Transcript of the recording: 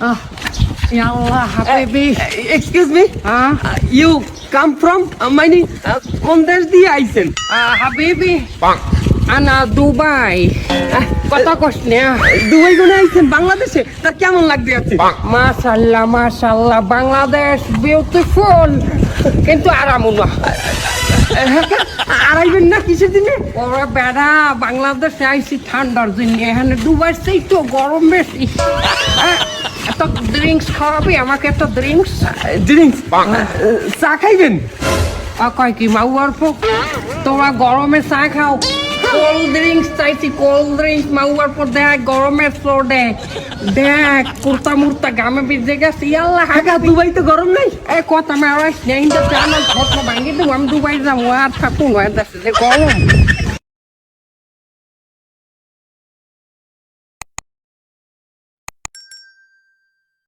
Yallah, habibi. Excuse me Huh? You come from মানে কোন দেশ দিয়ে আইছেন Uh, habibi. Ana Dubai. কথা কস দুবাই কোনে আইছেন বাংলাদেশে তা কেমন লাগবে আছে মাশাল্লাহ মাশাল্লাহ বাংলাদেশ বিউটিফুল কিন্তু আরাম না আড়াইবেন না কিসের দিনে ওরা বেড়া বাংলাদেশে আইসি ঠান্ডার জন্য। এখানে দুবাই সেই তো গরম বেশি। একটা ড্রিঙ্কস খাওয়াবি আমাকে একটা ড্রিঙ্কস ড্রিঙ্কস চা খাইবেন? কয় কি মাউ অল্প তোমরা গরমে চা খাও। কোল্ড ড্রিঙ্কস চাইছি কোল্ড ড্রিঙ্কস মাউ অল্প দেখ গরমের ফ্লো দেখ দেখ কুর্তা মুর্তা গামে ভিজে গেছে ইয়াল্লা কাকা দুবাই তো গরম নাই? এ কথা মেরাইস নেই ইন্দা চানাল ঘটনা ভাঙি দেবো আমি দুবাই যাব আর থাকুন যে গরম।